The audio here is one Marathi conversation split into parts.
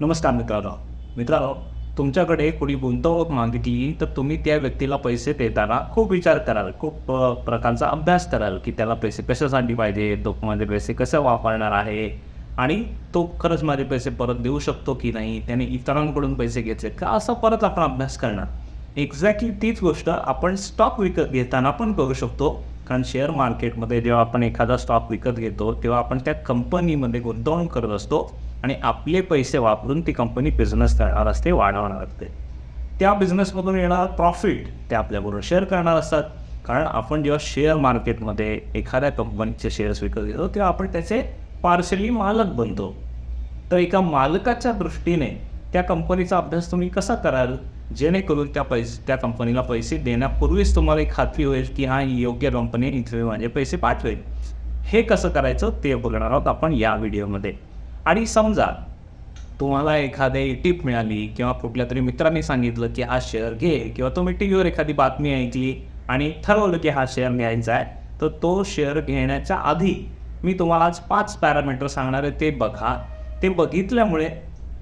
नमस्कार मित्रांनो. मित्रांनो तुमच्याकडे कोणी गुंतवणूक मागितली तर तुम्ही त्या व्यक्तीला पैसे देताना खूप विचार कराल खूप प्रकारचा अभ्यास कराल की त्याला पैसे कशासाठी पाहिजे तो माझे पैसे कसे वापरणार आहे आणि तो खरंच माझे पैसे परत देऊ शकतो की नाही त्याने इतरांकडून पैसे घेतले का असं परत आपण अभ्यास करणार. एक्झॅक्टली तीच गोष्ट आपण स्टॉक विकत घेताना पण करू शकतो. कारण शेअर मार्केटमध्ये जेव्हा आपण एखादा स्टॉक विकत घेतो तेव्हा आपण त्या कंपनीमध्ये गुंतवणूक करत असतो आणि आपले पैसे वापरून ती कंपनी बिझनेस करणार असते वाढवणार असते. त्या बिझनेसमधून येणारा प्रॉफिट ते आपल्याबरोबर शेअर करणार असतात. कारण आपण जेव्हा शेअर मार्केटमध्ये एखाद्या कंपनीचे शेअर्स विकत घेतो तेव्हा आपण त्याचे पार्शली मालक बनतो. तर एका मालकाच्या दृष्टीने त्या कंपनीचा अभ्यास तुम्ही कसा कराल? जेणेकरून त्या पैसे त्या कंपनीला पैसे देण्यापूर्वीच तुम्हाला एक खात्री होईल की हा योग्य कंपनी इथे माझे पैसे पाठवेल. हे कसं करायचं ते बघणार आहोत आपण या व्हिडिओमध्ये. आणि समजा तुम्हाला एखादी टीप मिळाली किंवा कुठल्या तरी मित्रांनी सांगितलं की हा शेअर घे किंवा तुम्ही टी व्हीवर एखादी बातमी ऐकली आणि ठरवलं की हा शेअर घ्यायचा आहे तर तो शेअर घेण्याच्या आधी मी तुम्हाला आज पाच पॅरामीटर सांगणार आहे ते बघा. ते बघितल्यामुळे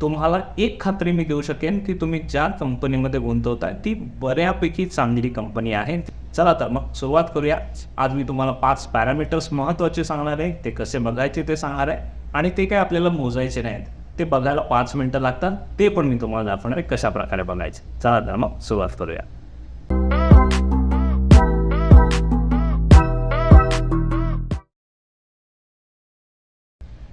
तुम्हाला एक खात्री मी देऊ शकेन की तुम्ही ज्या कंपनीमध्ये गुंतवताय ती बऱ्यापैकी चांगली कंपनी आहे. चला तर मग सुरुवात करूया. आज मी तुम्हाला पाच पॅरामीटर्स महत्त्वाचे सांगणार आहे. ते कसे बघायचे ते सांगणार आहे. आणि ते काय आपल्याला मोजायचे नाहीत. ते बघायला पाच मिनटं लागतात. ते पण मी तुम्हाला दाखवणार आहे कशा प्रकारे बघायचे. चला तर मग सुरुवात करूया.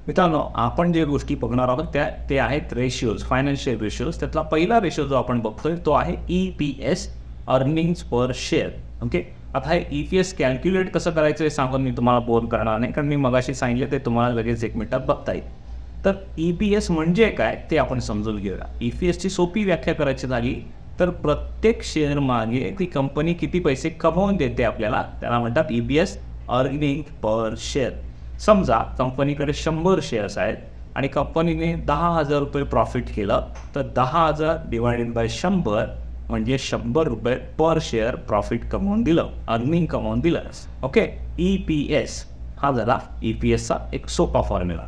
मित्रांनो आपण जे गोष्टी बघणार आहोत त्या ते आहेत रेशिओज फायनान्शियल रेशिओज त्यातला पहिला रेशिओ जो आपण बघतोय तो आहे E P S earnings per share okay आता हे ई पी एस कॅल्क्युलेट कसं करायचं हे सांगून मी तुम्हाला बोर करणार नाही कारण मी मगाशी सांगितलं ते तुम्हाला लगेच एक मिनिटात बघता येईल. तर ई पी एस म्हणजे काय ते आपण समजून घेऊया. ई पी एसची सोपी व्याख्या करायची झाली तर प्रत्येक शेअर मागे ती कंपनी किती पैसे कमवून देते आपल्याला? त्याला म्हणतात E P S earning per share समजा कंपनीकडे शंभर शेअर्स आहेत आणि कंपनीने दहा हजार रुपये प्रॉफिट केलं तर दहा हजार डिवायडेड बाय शंभर म्हणजे शंभर रुपये पर शेअर प्रॉफिट कमवून दिलं अर्निंग कमवून दिलं. ओके ई पी एस हा झाला ई पी एसचा एक सोपा फॉर्म्युला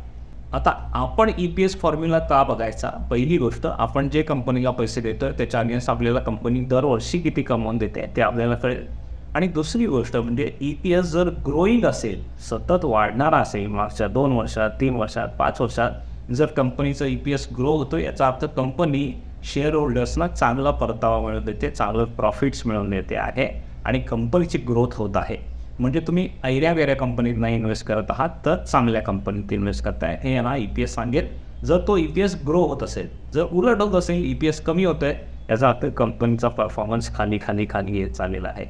आता आपण ई पी एस फॉर्म्युला का बघायचा? पहिली गोष्ट आपण जे कंपनीला पैसे देतो त्याच्या अगेन्स्ट आपल्याला कंपनी दरवर्षी किती कमवून देते ते आपल्याला कळेल. आणि दुसरी गोष्ट म्हणजे ई पी एस जर ग्रोईंग असेल सतत वाढणारा असेल मागच्या दोन वर्षात तीन वर्षात पाच वर्षात जर कंपनीचं ई पी एस ग्रो होतो याचा अर्थ कंपनी शेअर होल्डर्सना चांगला परतावा मिळवून देते चांगलं प्रॉफिट्स मिळवून देते आहे आणि कंपनीची ग्रोथ होत आहे. म्हणजे तुम्ही ऐऱ्या वेऱ्या कंपनीत नाही इन्व्हेस्ट करत आहात तर चांगल्या कंपनीत इन्व्हेस्ट करताय हे यांना ई पी एस सांगेल. जर तो ई पी एस ग्रो होत असेल जर उलट होत असेल ई पी एस कमी होत आहे याचा अर्थ कंपनीचा परफॉर्मन्स खाली खाली खाली येत चाललेला आहे.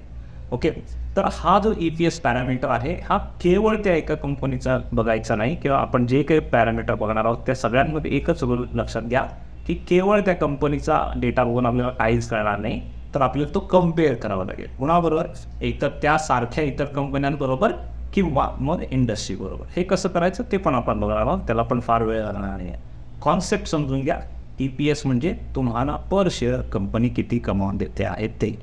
ओके तर हा जो ई पी एस पॅरामीटर आहे हा केवळ त्या एका कंपनीचा बघायचा नाही किंवा आपण जे काही पॅरामीटर बघणार आहोत त्या सगळ्यांमध्ये एकच लक्षात घ्या की केवळ त्या कंपनीचा डेटा बघून आपल्याला काहीच कळणार नाही तर आपल्याला तो कंपेअर करावा लागेल. कुणाबरोबर? एकतर त्यासारख्या इतर कंपन्यांबरोबर किंवा मग इंडस्ट्रीबरोबर हे कसं करायचं? ते पण आपण बघणार आहोत. त्याला पण फार वेळ लागणार नाही. कॉन्सेप्ट समजून घ्या. ई पी एस म्हणजे तुम्हाला पर शेअर कंपनी किती कमावून देते आहे ते.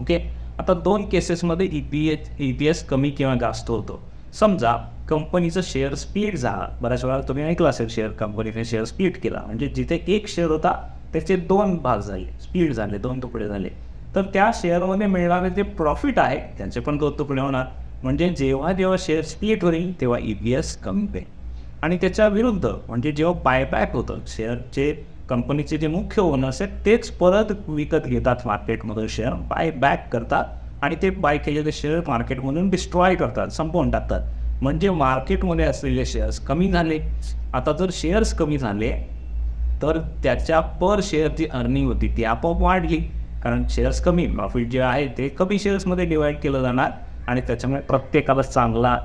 ओके आता दोन केसेसमध्ये E P H E P S कमी किंवा जास्त होतो. समजा कंपनीचं शेअर स्प्लिट झाला. बऱ्याच वेळा तुम्ही ऐकलं असेल शेअर कंपनीने शेअर स्प्लिट केला. म्हणजे जिथे एक शेअर होता त्याचे दोन भाग झाले. स्प्लिट झाले दोन तुकडे झाले. तर त्या शेअरमध्ये मिळणारे जे प्रॉफिट आहे त्यांचे पण दोन तुकडे होणार. म्हणजे जेव्हा जेव्हा शेअर स्प्लिट होईल तेव्हा ई पी एस कमी होईल. आणि त्याच्या विरुद्ध म्हणजे जेव्हा बायबॅक होतं शेअरचे कंपनीचे जे मुख्य ओनर्स आहेत तेच परत विकत घेतात मार्केटमधून शेअर बाय बॅक करतात आणि ते बाय केलेले शेअर मार्केटमधून डिस्ट्रॉय करतात संपवून टाकतात. म्हणजे मार्केटमध्ये असलेले शेअर्स कमी झाले. आता जर शेअर्स कमी झाले तर त्याच्या पर शेअरची अर्निंग होती ती आपोआप वाढली. कारण शेअर्स कमी प्रॉफिट जे आहे ते कमी शेअर्समध्ये डिवाईड केलं जाणार आणि त्याच्यामुळे प्रत्येकाला चांगला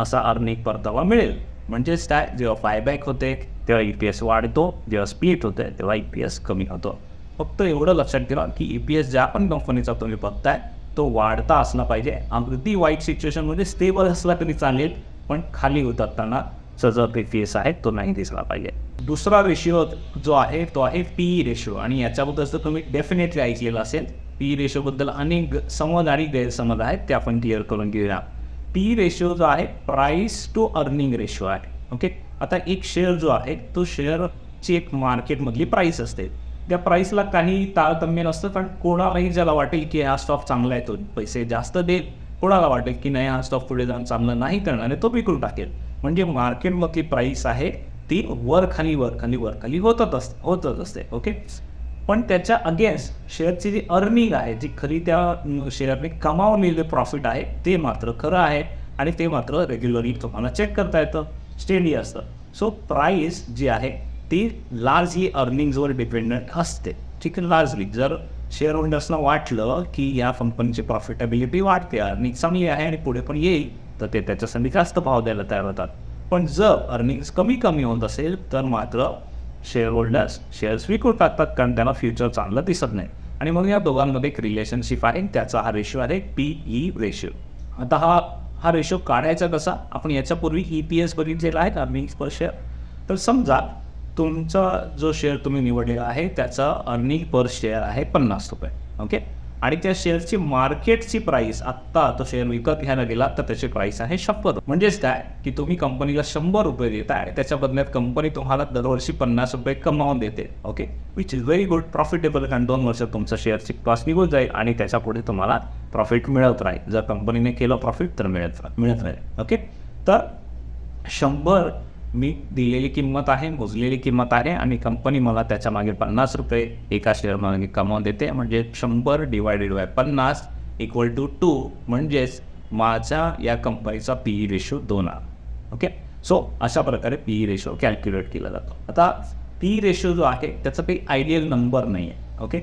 असा अर्निंग परतावा मिळेल. म्हणजेच काय? जेव्हा फायबॅक होते तेव्हा ई पी एस वाढतो जेव्हा स्पीड होते तेव्हा ई पी एस कमी होतो. फक्त एवढं लक्षात ठेवा की ई पी एस ज्या पण कंपनीचा तुम्ही बघताय तो वाढता असला पाहिजे. अगदी वाईट सिच्युएशनमध्ये स्टेबल असला तरी चालेल पण खाली उतरताना जो पी पी एस आहे तो नाही दिसला पाहिजे. दुसरा रेशिओ जो आहे तो आहे पी ई रेशिओ आणि याच्याबद्दल जर तुम्ही डेफिनेटली ऐकलेलं असेल पी ई रेशिओबद्दल अनेक समज आणि गैरसमज आहेत ते आपण क्लिअर करून घेऊया. पी रेशिओ जो आहे प्राईस टू अर्निंग रेशिओ आहे. ओके आता एक शेअर जो आहे तो शेअरची एक मार्केटमधली प्राईस असते. त्या प्राईसला काही तारतम्य नसतं कारण कोणालाही ज्याला वाटेल की हा स्टॉक चांगला आहे तो पैसे जास्त देईल. कोणाला वाटेल की नाही हा स्टॉक पुढे जाऊन चांगलं नाही करणार आणि तो विकून टाकेल. म्हणजे मार्केटमधली प्राईस आहे ती वर खाली वर खाली वर खाली होतच असते होतच असते ओके पण त्याच्या अगेन्स्ट शेअरची जी अर्निंग आहे जी खरी त्या शेअरने कमावलेले प्रॉफिट आहे ते मात्र खरं आहे आणि ते मात्र रेग्युलरली तुम्हाला चेक करता येतं. स्टेडी असतं. सो प्राईस जी आहे ती लार्जली अर्निंग्जवर डिपेंडंट असते. ठीक आहे लार्जली जर शेअर होल्डर्सना वाटलं की या कंपनीची प्रॉफिटेबिलिटी वाढते अर्निंग चांगली आहे आणि पुढे पण येईल तर ते त्याच्यासाठी जास्त भाव द्यायला तयार होतात. पण जर अर्निंग्स कमी कमी होत असेल तर मात्र शेअर होल्डर्स शेअर्स विकून टाकतात कारण त्यांना फ्युचर चांगलं दिसत नाही. आणि मग या दोघांमध्ये एक रिलेशनशिप आहे त्याचा हा रेशो आहे पी ई रेशो आता हा हा रेशो काढायचा कसा? आपण याच्यापूर्वी ई पी एस बघितलेला आहे अर्निंग्स पर शेअर तर समजा तुमचा जो शेअर तुम्ही निवडलेला आहे त्याचा अर्निंग पर शेअर आहे पन्नास रुपये ओके आणि त्या शेअरची मार्केटची प्राईस आत्ता तो शेअर विकत घ्यायला गेला तर त्याची प्राईस आहे शंभर म्हणजेच काय? की तुम्ही कंपनीला शंभर रुपये देताय त्याच्या बदल्यात कंपनी तुम्हाला दरवर्षी पन्नास रुपये कमावून देते okay? Which is very good profitable कारण दोन वर्षात तुमचा शेअरची कॉस्ट निघून जाईल आणि त्याच्या पुढे तुम्हाला प्रॉफिट मिळत राहील. जर कंपनीने केलं प्रॉफिट तर मिळत मिळत राहील ओके? तर शंभर मी दिलेली किंमत आहे मोजलेली किंमत आहे आणि कंपनी मला त्याच्यामागे पन्नास रुपये एका शेअर कमवून कमावून देते. म्हणजे शंभर डिवायडेड बाय पन्नास इक्वल टू टू म्हणजेच माझ्या या कंपनीचा पी ई रेशो दोन आहे. ओके सो अशा प्रकारे पी ई रेशो कॅल्क्युलेट केला जातो. आता पी ई रेशो जो आहे त्याचा काही आयडियल नंबर नाही आहे ओके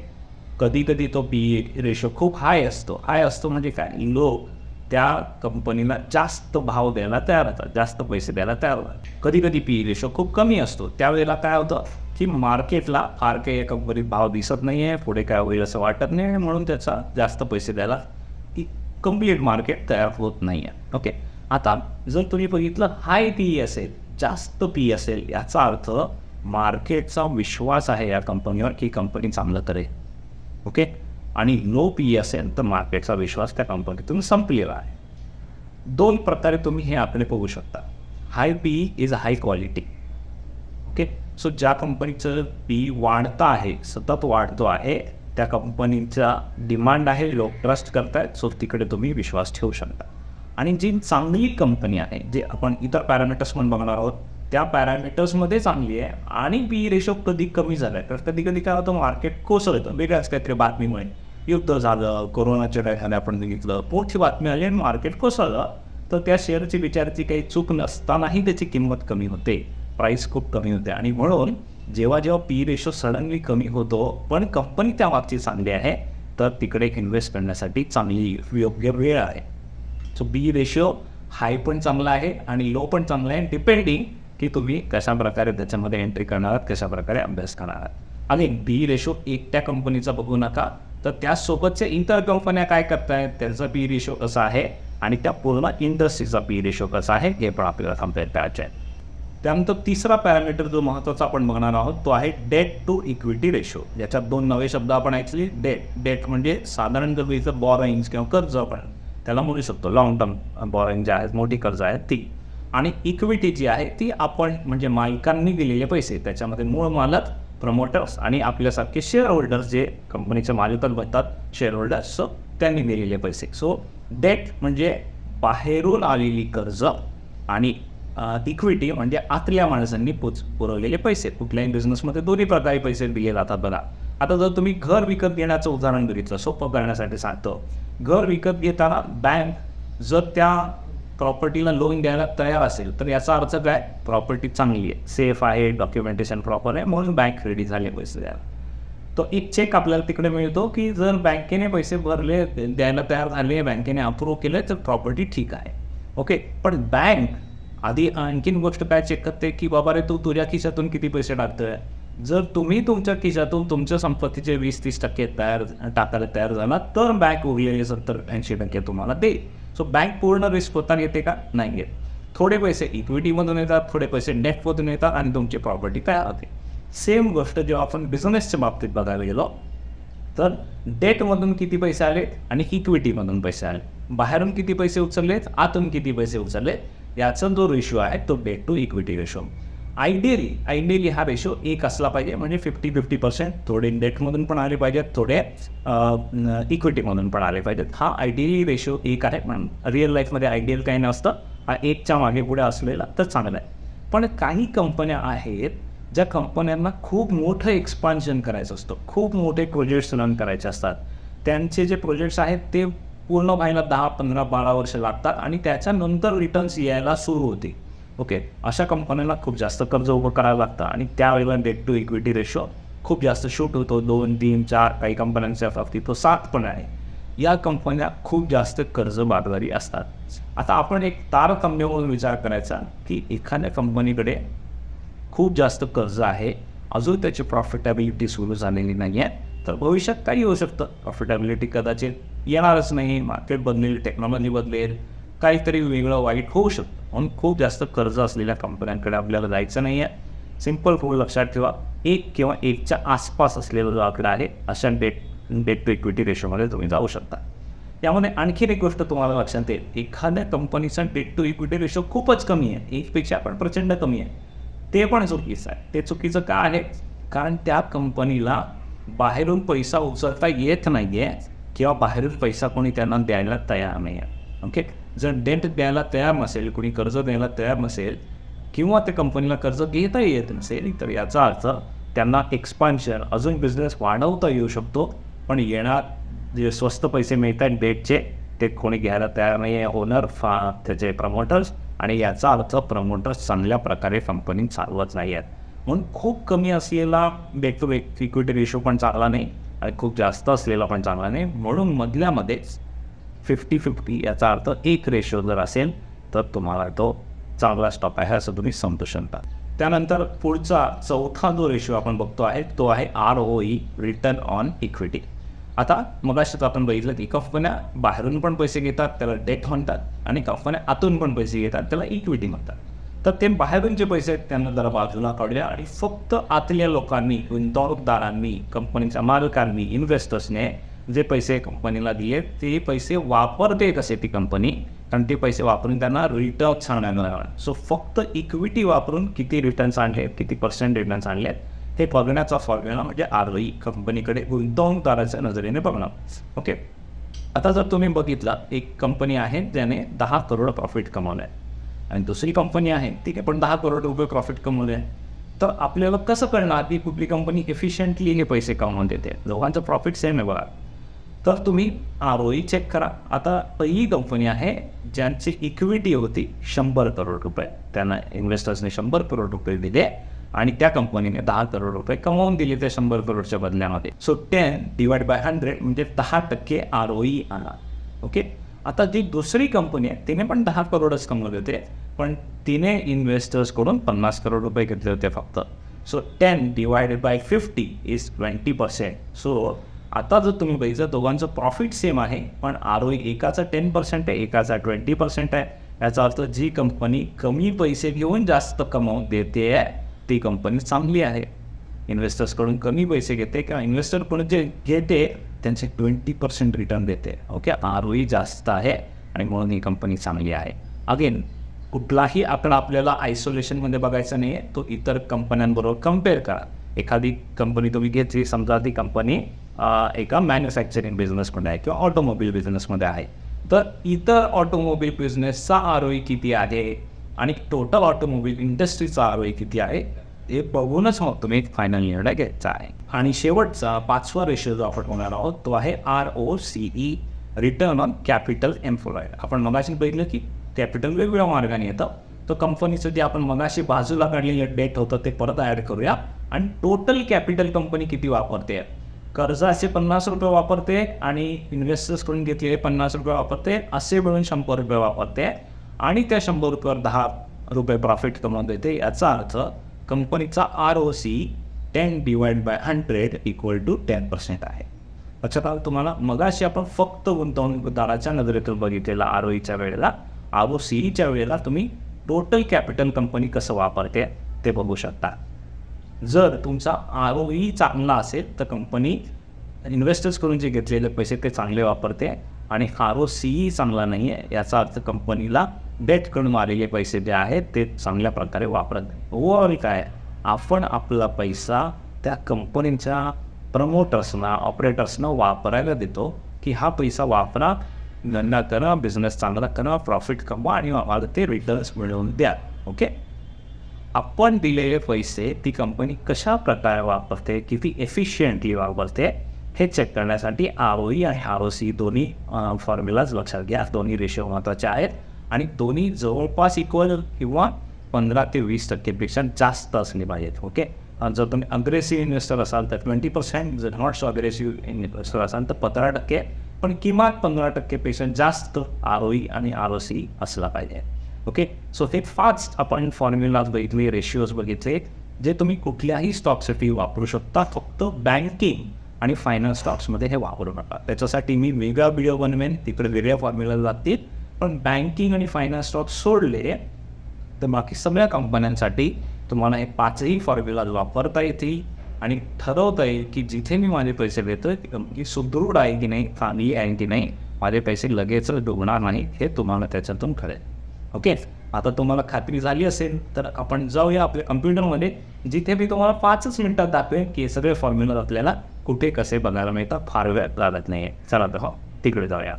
कधी कधी तो पी ई रेशो खूप हाय असतो. हाय असतो म्हणजे काय? लोक त्या कंपनीला जास्त भाव द्यायला तयार होतात जास्त पैसे द्यायला तयार होतात. कधी कधी पी रेशो खूप कमी असतो. त्यावेळेला काय होतं की मार्केटला फार काही या कंपनीत भाव दिसत नाही आहे पुढे काय होईल असं वाटत नाही आहे म्हणून त्याचा जास्त पैसे द्यायला कंप्लीट मार्केट तयार होत नाही आहे ओके आता जर तुम्ही बघितलं हाय पी असेल जास्त पी असेल याचा अर्थ मार्केटचा विश्वास आहे या कंपनीवर की कंपनी चांगलं करेल. ओके आणि लो पी असेल तर मार्केटचा विश्वास त्या कंपनीतून संपलेला आहे. दोन प्रकारे तुम्ही हे आपले बघू शकता. High P is high quality okay so ज्या कंपनीचं पी वाढतं आहे सतत वाढतो आहे त्या कंपनीचा डिमांड आहे लोक ट्रस्ट करतायत सो तिकडे तुम्ही विश्वास ठेवू शकता. आणि जी चांगली कंपनी आहे जे आपण इतर पॅरामीटर्स पण बघणार आहोत त्या पॅरामीटर्समध्ये चांगली आहे आणि पी रेशो कधी कमी झाला आहे तर कधी कधी काय होतं मार्केट कोसळतं. वेगळ्याच काहीतरी बातमीमुळे. युद्ध झालं कोरोनाच्या टायमाने आपण बघितलं. मोठी बातमी आली आणि मार्केट कोसळलं. तर त्या शेअरची विचाराची काही चूक नसतानाही त्याची किंमत कमी होते. प्राईस खूप कमी होते. आणि म्हणून जेव्हा जेव्हा पी रेशो सडनली कमी होतो पण कंपनी त्या मागची चांगली आहे तर तिकडे इन्व्हेस्ट करण्यासाठी चांगली योग्य वेळ आहे. सो बी रेशो हाय पण चांगला आहे आणि लो पण चांगला आहे. डिपेंडिंग की तुम्ही कशा प्रकारे त्याच्यामध्ये एंट्री करणार आहात कशाप्रकारे अभ्यास करणार आहात. आणि बी रेशो एकट्या कंपनीचा बघू नका. तर त्यासोबतच्या इतर कंपन्या काय करतायत? त्यांचा पी रेशो कसा आहे? आणि त्या पूर्ण इंडस्ट्रीचा पी रेशो कसा आहे? हे पण आपल्याला कंपेअर करायचे आहे त्यानंतर तिसरा पॅरामीटर जो महत्त्वाचा आपण बघणार आहोत तो आहे डेट टू इक्विटी रेशो याच्यात दोन नवे शब्द आपण ॲक्च्युली डेट डेट म्हणजे साधारण गरजेचं बॉरइंग्स किंवा कर्ज आपण. त्याला म्हणू शकतो लॉंग टर्म बॉरइंग जे आहेत मोठी कर्ज आहेत ती. आणि इक्विटी जी आहे ती आपण म्हणजे मालकांनी दिलेले पैसे. त्याच्यामध्ये मूळ मालक प्रमोटर्स आणि आपल्यासारखे शेअर होल्डर्स जे कंपनीचे मालकच बनतात शेअर होल्डर्स सो त्यांनी दिलेले पैसे. सो डेट म्हणजे बाहेरून आलेली कर्ज आणि इक्विटी म्हणजे आतल्या माणसांनी पोच पुरवलेले पैसे. कुठल्याही बिझनेसमध्ये दोन्ही प्रकारे पैसे दिले जातात बघा. आता जर तुम्ही घर विकत घेण्याचं उदाहरण बघितलं सोपं करण्यासाठी सांगतो. घर विकत घेताना बँक जर त्या प्रॉपर्टीला लोन द्यायला तयार असेल तर याचा अर्थ काय? प्रॉपर्टी चांगली आहे सेफ आहे डॉक्युमेंटेशन प्रॉपर आहे म्हणून बँक रेडी झाले पैसे द्यायला. तो एक चेक आपल्याला तिकडे मिळतो की जर बँकेने पैसे भरले द्यायला तयार झाले बँकेने अप्रूव्ह केले तर प्रॉपर्टी ठीक आहे. ओके पण बँक आधी आणखीन गोष्ट काय चेक करते की बाबा रे तू तुझ्या खिशातून किती पैसे टाकतोय? जर तुम्ही तुमच्या खिशातून तुमच्या संपत्तीचे वीस तीस टक्के तयार टाकायला तयार झाला तर बँक उरलेले सत्तर ऐंशी टक्के तुम्हाला दे सो बँक पूर्ण रिस्क स्वतः घेते का? नाही घेत थोडे पैसे इक्विटीमधून येतात थोडे पैसे डेटमधून येतात आणि तुमची प्रॉपर्टी तयार होते. सेम गोष्ट जेव्हा आपण बिझनेसच्या बाबतीत बघायला गेलो तर डेटमधून किती पैसे आले आणि इक्विटीमधून पैसे आले. बाहेरून किती पैसे उचललेत आतून किती पैसे उचललेत याचा जो रेशो आहे तो debt to equity ratio ideally ideally हा रेशो एक असला पाहिजे म्हणजे फिफ्टी फिफ्टी पर्सेंट थोडे डेटमधून पण आले पाहिजेत थोडे इक्विटीमधून पण आले पाहिजेत. हा आयडियली रेशो एक आहे पण रिअल लाईफमध्ये आयडियल काही नसतं. हा एकच्या मागे पुढे असलेला तर चांगला आहे. पण काही कंपन्या आहेत ज्या कंपन्यांना खूप मोठं एक्सपान्शन करायचं असतं. खूप मोठे प्रोजेक्ट्स रन करायचे असतात. त्यांचे जे प्रोजेक्ट्स आहेत ते पूर्ण व्हायला दहा पंधरा बारा वर्ष लागतात आणि त्याच्यानंतर रिटर्न्स यायला सुरू होते ओके अशा कंपन्यांना खूप जास्त कर्ज उभं करावं लागतं आणि त्यावेळेला डेट टू इक्विटी रेशो खूप जास्त शूट होतो. दोन तीन चार काही कंपन्यांच्या बाबतीत तो सात पण आहे. या कंपन्या खूप जास्त कर्ज बाजारी असतात. आता आपण एक तारतम्य विचार करायचा की एखाद्या कंपनीकडे खूप जास्त कर्ज आहे. अजून त्याची प्रॉफिटेबिलिटी सुरू झालेली नाही आहे तर भविष्यात काही होऊ शकतं. प्रॉफिटेबिलिटी कदाचित येणारच नाही. मार्केट बदलेल टेक्नॉलॉजी बदलेल. काहीतरी वेगळं वाईट होऊ शकतं. म्हणून खूप जास्त कर्ज असलेल्या कंपन्यांकडे आपल्याला जायचं नाही आहे सिंपल रूल लक्षात ठेवा. एक किंवा एकच्या आसपास असलेला जो आकडा आहे अशा डेट डेट टू इक्विटी रेशोमध्ये तुम्ही जाऊ शकता. यामध्ये आणखीन एक गोष्ट तुम्हाला लक्षात येईल. एखाद्या कंपनीचा डेट टू इक्विटी रेशो खूपच कमी आहे. एकपेक्षा पण प्रचंड कमी आहे. ते पण चुकीचं आहे. ते चुकीचं का आहे? कारण त्या कंपनीला बाहेरून पैसा उचलता येत नाही आहे किंवा बाहेरून पैसा कोणी त्यांना द्यायला तयार नाही आहे ओके जर डेट द्यायला तयार नसेल कुणी कर्ज द्यायला तयार नसेल किंवा त्या कंपनीला कर्ज घेता येत नसेल तर याचा अर्थ त्यांना एक्सपान्शन अजून बिझनेस वाढवता येऊ शकतो. पण येणार जे स्वस्त पैसे मिळत आहेत डेटचे ते कोणी घ्यायला तयार नाही आहे ओनर फा त्याचे प्रमोटर्स आणि याचा अर्थ प्रमोटर्स चांगल्या प्रकारे कंपनी चालवत नाही आहेत म्हणून खूप कमी असलेला डेट टू इक्विटी रेशो पण चांगला नाही आणि खूप जास्त असलेला पण चांगला नाही. म्हणून मधल्यामध्येच फिफ्टी फिफ्टी याचा अर्थ एक रेशो जर असेल तर तुम्हाला तो चांगला स्टॉक आहे असं तुम्ही समजू शकता. त्यानंतर पुढचा चौथा जो रेशो आपण बघतो आहे तो आहे R O E return on equity आता मग मगाशीच आपण बघितलं की कंपन्या बाहेरून पण पैसे घेतात त्याला डेट म्हणतात आणि कंपन्या आतून पण पैसे घेतात त्याला इक्विटी म्हणतात. तर ते बाहेरून जे पैसे आहेत त्यांना जरा बाजूला काढूया आणि फक्त आतल्या लोकांनी गुंतवणूकदारांनी कंपनीच्या मालकांनी इन्व्हेस्टर्सने जे पैसे कंपनीला दिले ते पैसे वापरते कसे ती कंपनी कारण ते पैसे वापरून त्यांना रिटर्न्स आणायला सो फक्त इक्विटी वापरून किती रिटर्न्स आणले किती पर्सेंट रिटर्न्स आणले हे बघण्याचा फॉर्म्युला म्हणजे आर ई कंपनीकडे गुंतवणूकदाराच्या नजरेने बघणं. ओके आता जर तुम्ही बघितला एक कंपनी आहे ज्याने दहा करोड प्रॉफिट कमावलं आहे आणि दुसरी कंपनी आहे ठीक आहे पण दहा करोड रुपये प्रॉफिट कमवले आहे तर आपल्याला कसं कळणार की कुठली कंपनी एफिशियंटली हे पैसे कमावून देते? दोघांचं प्रॉफिट सेम आहे बघा. तर तुम्ही आर ओ ई चेक करा. आता ही कंपनी आहे ज्यांची इक्विटी होती शंभर करोड रुपये. त्यांना इन्व्हेस्टर्सने शंभर करोड रुपये दिले आणि त्या कंपनीने दहा करोड रुपये कमवून दिले त्या शंभर करोडच्या बदल्यामध्ये. So ten divide by hundred म्हणजे दहा टक्के आर ओ ई आणा ओके आता जी दुसरी कंपनी आहे तिने पण दहा करोडच कमवले होते पण तिने इन्व्हेस्टर्सकडून पन्नास करोड रुपये घेतले होते फक्त. So ten divided by fifty is twenty percent so आता जर तुम्ही बघितलं दोघांचं प्रॉफिट सेम आहे पण आर ओ एकाचा टेन पर्सेंट आहे एकाचा ट्वेंटी पर्सेंट आहे. याचा अर्थ जी कंपनी कमी पैसे घेऊन जास्त कमावून देते आहे ती कंपनी चांगली आहे. इन्व्हेस्टर्सकडून कमी पैसे घेते किंवा इन्व्हेस्टरकडून जे घेते त्यांचे ट्वेंटी पर्सेंट रिटर्न देते. ओके आर ओ जास्त आहे आणि म्हणून ही कंपनी चांगली आहे. अगेन कुठलाही आकडा आपल्याला आयसोलेशनमध्ये बघायचा नाही आहे तो इतर कंपन्यांबरोबर कंपेअर करा. एखादी कंपनी तुम्ही घेतली समजा ती कंपनी एका मॅन्युफॅक्चरिंग बिझनेसमध्ये आहे किंवा ऑटोमोबाईल बिझनेसमध्ये आहे. तर इतर ऑटोमोबाईल बिझनेसचा आर ओ किती आहे? आणि टोटल ऑटोमोबाईल इंडस्ट्रीचा आर ओ किती आहे? हे बघूनच मग तुम्ही फायनल निर्णय घ्यायचा आहे. आणि शेवटचा पाचवा रेशो जो आपण होणार आहोत तो आहे R O C E return on capital employed आपण मगाशी बघितलं की कॅपिटल वेगवेगळ्या मार्गाने येतं. तर कंपनीचं जे आपण मगाशी बाजूला काढलेलं डेट होतं ते परत ॲड करूया. आणि टोटल कॅपिटल कंपनी किती वापरते? कर्जाचे पन्नास रुपये वापरते आणि इन्व्हेस्टर्सकडून घेतलेले पन्नास रुपये वापरते असे मिळून शंभर रुपये वापरते. आणि त्या शंभर रुपयावर दहा रुपये प्रॉफिट कमवून देते. याचा अर्थ कंपनीचा R O C ten divide by hundred equal to ten percent आहे. लक्षात आलं तुम्हाला मगाशी आपण फक्त गुंतवणूकदाराच्या नजरेतून बघितलेला आर ओ ईच्या वेळेला आर ओ सी ईच्या वेळेला तुम्ही टोटल कॅपिटल कंपनी कसं वापरते ते बघू शकता. जर तुमचा आर ओ ई चांगला असेल तर कंपनी इन्व्हेस्टर्सकडून जे घेतलेले पैसे ते चांगले वापरते आणि आर ओ सीई चांगला नाही आहे याचा अर्थ कंपनीला डेटकडून आलेले पैसे जे आहेत ते चांगल्या प्रकारे वापरत नाही. ओव्हरऑल काय? आपण आपला पैसा त्या कंपनीच्या प्रमोटर्सना ऑपरेटर्सना वापरायला देतो की हा पैसा वापरा धंदा करा बिझनेस चांगला करा प्रॉफिट कमवा आणि आम्हाला ते रिटर्न्स मिळवून द्या. ओके आपण दिलेले पैसे ती कंपनी कशा प्रकारे वापरते किती एफिशियंटली वापरते हे चेक करण्यासाठी आर ओ ई आणि आर ओ सी दोन्ही फॉर्म्युलाज लक्षात घ्या. दोन्ही रेशो महत्त्वाचे आहेत. आणि दोन्ही जवळपास इक्वल किंवा पंधरा ते वीस टक्केपेक्षा जास्त असले पाहिजेत ओके जर तुम्ही अग्रेसिव्ह इन्व्हेस्टर असाल तर ट्वेंटी पर्सेंट जर नॉट सो अग्रेसिव्ह इन्व्हेस्टर असाल तर पंधरा टक्के पण किमान पंधरा टक्केपेक्षा जास्त आर ओ ई आणि आर ओ सी असला पाहिजे. ओके सो हे पाच आपण फॉर्म्युलाज बघितले रेशिओज बघितले जे तुम्ही कुठल्याही स्टॉकसाठी वापरू शकता फक्त बँकिंग आणि फायनान्स स्टॉक्समध्ये हे वापरू नका. त्याच्यासाठी मी वेगळा व्हिडिओ बनवेन तिकडे वेगळ्या फॉर्म्युला जातील. पण बँकिंग आणि फायनान्स स्टॉक्स सोडले तर बाकी सगळ्या कंपन्यांसाठी तुम्हाला हे पाचही फॉर्म्युलाज वापरता येतील आणि ठरवता येईल की जिथे मी माझे पैसे देतो ती कंपनी सुदृढ आहे की नाही चांगली आहे की नाही माझे पैसे लगेच डुबणार नाही हे तुम्हाला त्याच्यातून कळेल ओके? आता तुम्हाला खात्री झाली असेल तर आपण जाऊया आपल्या कम्प्युटरमध्ये जिथे मी तुम्हाला पाचच मिनिटात दाखवेन की हे सगळे फॉर्म्युला आपल्याला कुठे कसे बघायला मिळतात. फार वेळ लागत नाही आहे चला तर हो तिकडे जाऊया.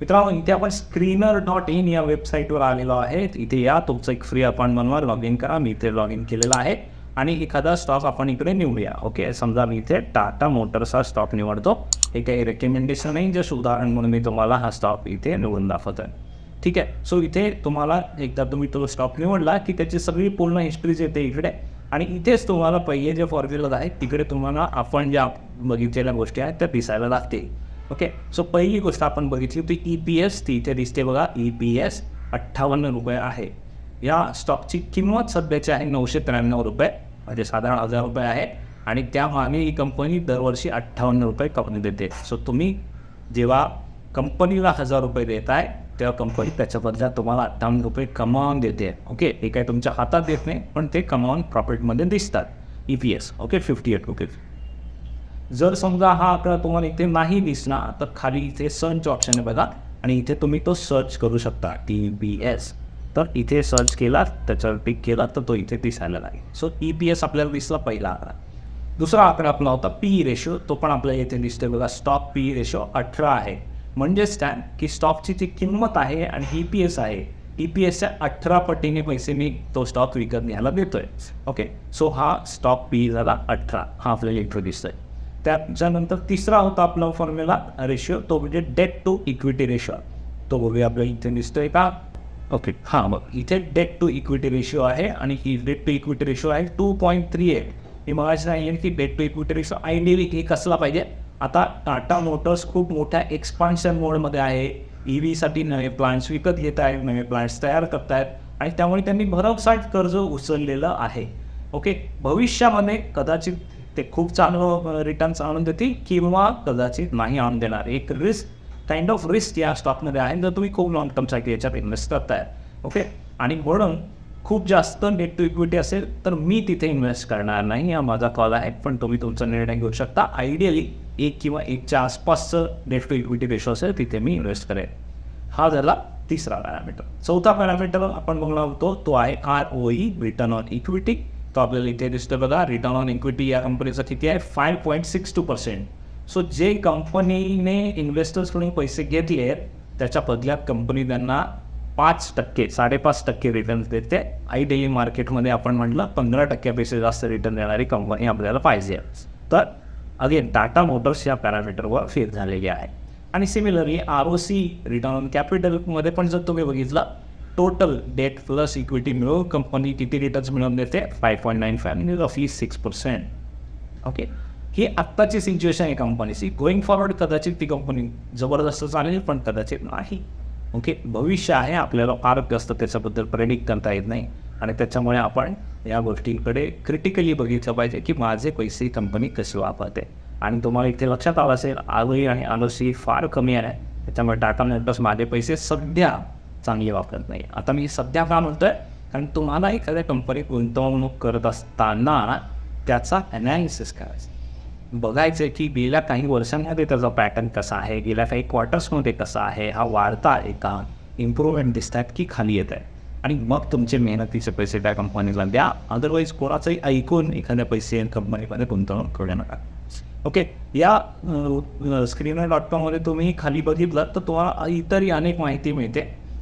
मित्रांनो इथे आपण स्क्रीनर डॉट इन या वेबसाईटवर आलेलो आहे. इथे या तुमचं एक फ्री अकाउंट बनवा लॉग इन करा. मी इथे लॉग इन केलेलं आहे. आणि एखादा स्टॉक आपण इकडे निवडूया. ओके? समजा मी इथे टाटा मोटर्सचा स्टॉक निवडतो. हे काही रेकमेंडेशन नाही जस्ट उदाहरण म्हणून मी तुम्हाला हा स्टॉक इथे निवडून दाखवतो आहे ठीक आहे? सो इथे तुम्हाला एकदा तुम्ही तो स्टॉक निवडला की त्याची सगळी पूर्ण हिस्ट्रीज येते इकडे आणि इथेच तुम्हाला पहिले जे फॉर्म्युला आहेत तिकडे तुम्हाला आपण ज्या बघितलेल्या गोष्टी आहेत त्या दिसायला लागतील. ओके सो पहिली गोष्ट आपण बघितली होती ई पी एस ती इथे दिसते बघा ई पी एस अठ्ठावन्न रुपये आहे. या स्टॉकची किंमत सध्याची आहे नऊशे त्र्याण्णव रुपये म्हणजे साधारण हजार रुपये आहे आणि त्यामागे ही कंपनी दरवर्षी अठ्ठावन्न रुपये कंपनी देते. सो तुम्ही जेव्हा कंपनीला हजार रुपये देत आहे. तेव्हा कंपनी त्याच्या बदल्यात तुम्हाला अठ्ठावन्न रुपये कमावून देते. ओके? हे काय तुमच्या हातात देत नाही पण ते कमावून प्रॉफिटमध्ये दिसतात. E P S okay? Fifty eight rupees जर समजा हा आकडा तुम्हाला इथे नाही दिसणार तर खाली इथे सर्च ऑप्शन आहे बघा. आणि इथे तुम्ही तो सर्च करू शकता टी पी एस तर इथे सर्च केला त्याच्यावर पिक केला तर तो इथे दिसायला लागेल. सो ई पी एस आपल्याला दिसला पहिला आकडा. दुसरा आकडा आपला होता पी रेशो तो पण आपल्याला इथे दिसतोय बघा. स्टॉक पी रेशो अठरा आहे. म्हणजेच काय की स्टॉकची जी किंमत आहे आणि ई पी एस आहे. ई पी एसच्या अठरा पटीने पैसे मी तो स्टॉक विकत घ्यायला देतोय. ओके सो हा स्टॉक पी झाला अठरा. हा आपल्याला इथं दिसतोय. त्याच्यानंतर तिसरा होता आपला फॉर्म्युला रेशिओ तो म्हणजे डेट टू इक्विटी रेशो तो बघूया आपल्याला इथे दिसतोय का? ओके हां मग इथे डेट टू इक्विटी रेशिओ आहे आणि ही डेट टू इक्विटी रेशिओ आहे टू पॉईंट थ्री एट हे मगाशी नाही की debt to equity ratio ideally हे कसला पाहिजे? आता टाटा मोटर्स खूप मोठ्या एक्सपान्शन मोडमध्ये आहे. ई व्हीसाठी नवे प्लांट्स विकत घेत आहेत नवे प्लांट्स तयार करत आहेत आणि त्यामुळे त्यांनी भरमसाठ कर्ज उचललेलं आहे. ओके भविष्यामध्ये कदाचित ते खूप चांगलं रिटर्न्स आणून देतील किंवा कदाचित नाही आणून देणार. एक रिस्क काइंड ऑफ रिस्क या स्टॉकमध्ये आहे. जर तुम्ही खूप लॉंग टर्मसाठी याच्यात इन्व्हेस्ट करताय. ओके आणि म्हणून खूप जास्त नेट टू इक्विटी असेल तर मी तिथे इन्व्हेस्ट करणार नाही. हा माझा कॉल आहे पण तुम्ही तुमचा निर्णय घेऊ शकता. आयडियली एक किंवा एकच्या आसपासचं नेट टू इक्विटी रेशो असेल तिथे मी इन्व्हेस्ट करेन. हा झाला तिसरा पॅरामीटर चौथा पॅरामीटर आपण बघणार होतो तो आहे R O E return on equity तो आपल्याला इथे दिसतो बघा रिटर्न ऑन इक्विटी या कंपनीचा किती आहे? Five point six two percent so जे कंपनीने इन्व्हेस्टर्सकडून पैसे घेतले आहेत त्याच्या बदल्यात कंपनी त्यांना पाच टक्के साडेपाच टक्के रिटर्न्स देते. आय डी मार्केटमध्ये आपण म्हटलं पंधरा टक्क्यापेक्षा जास्त रिटर्न देणारी कंपनी आपल्याला पाहिजे. तर अगेन टाटा मोटर्स या पॅरामीटरवर फेल झालेली आहे. आणि similarly R O C return on कॅपिटलमध्ये पण जर तुम्ही बघितलं टोटल डेट प्लस इक्विटी मिळून कंपनी किती रिटर्न्स मिळवून देते? फाय पॉईंट नाईन फाय म्हणजे रफली सिक्स पर्सेंट ओके ही आत्ताची सिच्युएशन आहे कंपनीची गोईंग फॉरवर्ड कदाचित ती कंपनी जबरदस्त चालेल पण कदाचित नाही. ओके? भविष्य आहे आपल्याला फार जास्त त्याच्याबद्दल प्रेडिक्ट करता येत नाही. आणि त्याच्यामुळे आपण या गोष्टींकडे क्रिटिकली बघितलं पाहिजे की माझे पैसे कंपनी कसे वापरते. आणि तुम्हाला इथे लक्षात आलं असेल आगळी आणि आलोसी फार कमी आहे. त्याच्यामुळे टाटा मोटर्स माझे पैसे सध्या चांगले वापरत नाही. आता मी सध्या का आहे कारण तुम्हाला एखाद्या कंपनीत गुंतवणूक करत असताना त्याचा ॲनालिसिस करायचा. बघायचं की गेल्या काही वर्षांमध्ये त्याचा पॅटर्न कसा आहे? गेल्या काही क्वार्टर्समध्ये कसा आहे? हा वाढता आहे का इम्प्रूव्हमेंट दिसतात की खाली येत आहे आणि मग तुमचे मेहनतीचे पैसे त्या कंपनीला द्या. अदरवाईज कोणाचंही ऐकून एखाद्या पैसे कंपनीमध्ये गुंतवणूक करू नका. ओके या स्क्रीनर डॉट कॉममध्ये तुम्ही खाली बघितलं तर तुम्हाला इतरही अनेक माहिती मिळते.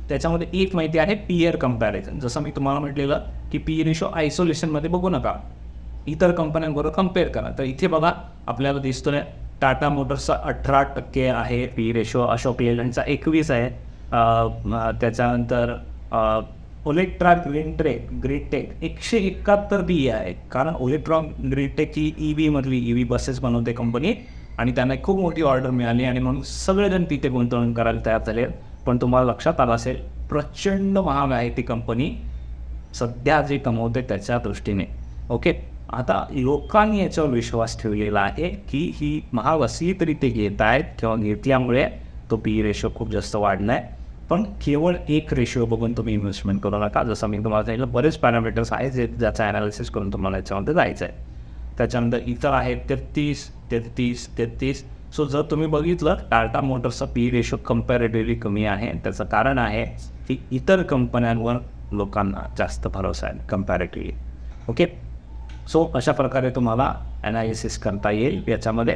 त्याच्यामध्ये एक माहिती आहे पीयर कंपॅरिझन जसं मी तुम्हाला म्हटलेलं की पी रेशो आयसोलेशनमध्ये बघू नका. इतर कंपन्यांबरोबर कंपेअर करा. तर इथे बघा आपल्याला दिसतोय टाटा मोटर्सचा अठरा टक्के आहे पी रेशो अशोक लेलंडचा एकवीस आहे. त्याच्यानंतर ओलेक्ट्रा ग्रीट टेक एकशे एकाहत्तर बी आहे. कारण ओलेक्ट्रॉन ग्रीनटेक ही ई व्हीमधली ई व्ही बसेस बनवते कंपनी आणि त्यांना खूप मोठी ऑर्डर मिळाली आणि म्हणून सगळेजण तिथे गुंतवणूक करायला तयार झाले. पण तुम्हाला लक्षात आलं असेल प्रचंड महाग आहे ती कंपनी सध्या जे कमवते त्याच्या दृष्टीने. ओके आता लोकांनी याच्यावर विश्वास ठेवलेला आहे की ही महावसी तरी ते घेत आहेत किंवा घेतल्यामुळे तो पी रेशो खूप जास्त वाढला आहे. पण केवळ एक रेशो बघून तुम्ही इन्व्हेस्टमेंट करू नका. जसं मी तुम्हाला सांगितलं बरेच पॅरामीटर्स आहेत जे ज्याचा ॲनालिसिस करून तुम्हाला याच्यामध्ये जायचं आहे. त्याच्यानंतर इतर आहेत तेहतीस तेहतीस तेहतीस. सो जर तुम्ही बघितलं टाटा मोटर्सचा पी रेशो कम्पॅरेटिव्हली कमी आहे त्याचं कारण आहे की इतर कंपन्यांवर लोकांना जास्त भरोसा आहे कम्पॅरेटिव्हली ओके सो अशा प्रकारे तुम्हाला ॲनालिसिस करता येईल याच्यामध्ये.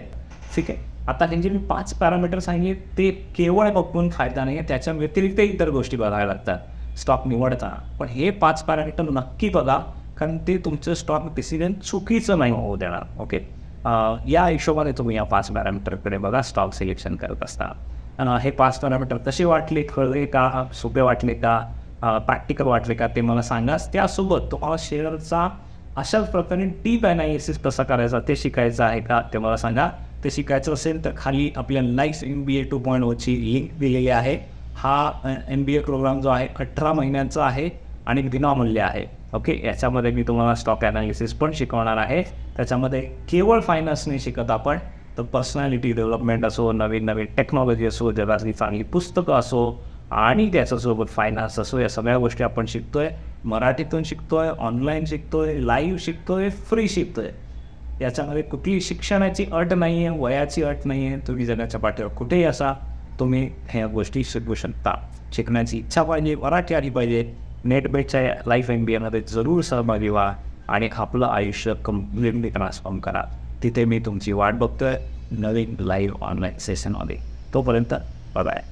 ठीक आहे? आता हे जे मी पाच पॅरामीटर सांगितले ते केवळ बघून फायदा नाही आहे त्याच्या व्यतिरिक्त इतर गोष्टी बघायला लागतात. स्टॉक निवडता. पण हे पाच पॅरामीटर नक्की बघा कारण ते तुमचं स्टॉक डिसिजन चुकीचं नाही होऊ देणार. ओके या हिशोबाने तुम्ही या पाच पॅरामीटरकडे बघा स्टॉक सिलेक्शन करत असता. हे पाच पॅरामीटर कसे वाटले कळले का सोपे वाटले का प्रॅक्टिकल वाटले का ते मला सांगा. त्यासोबत तुम्हाला शेअरचा अशाच प्रकारे टीप ॲनालिसिस कसा करायचा ते शिकायचं आहे का ते मला सांगा. ते शिकायचं असेल तर खाली आपल्या likes M B A two point ओची link दिलेली आहे. हा एम बी ए प्रोग्राम जो आहे अठरा महिन्यांचा आहे आणि विनामूल्य आहे. ओके याच्यामध्ये मी तुम्हाला स्टॉक ॲनालिसिस पण शिकवणार आहे. त्याच्यामध्ये केवळ फायनान्स नाही शिकत आपण तर पर्सनॅलिटी डेव्हलपमेंट असो नवीन नवीन टेक्नॉलॉजी असो जगातली चांगली पुस्तकं असो आणि त्याच्यासोबत फायनान्स असो या सगळ्या गोष्टी आपण शिकतोय. मराठीतून शिकतोय ऑनलाईन शिकतोय लाईव्ह शिकतोय फ्री शिकतोय. याच्यामध्ये कुठली शिक्षणाची अट नाही आहे वयाची अट नाही आहे तुम्ही जगाच्या पाठीवर कुठेही असा तुम्ही ह्या गोष्टी शिकू शकता. शिकण्याची इच्छा पाहिजे मराठी आली पाहिजे. नेटबेटच्या लाईफ एम बी एमध्ये जरूर सहभागी व्हा आणि आपलं आयुष्य कम्प्लिटली ट्रान्सफॉर्म करा. तिथे मी तुमची वाट बघतोय. नवीन लाईव्ह ऑनलाईन सेशनमध्ये तोपर्यंत बाय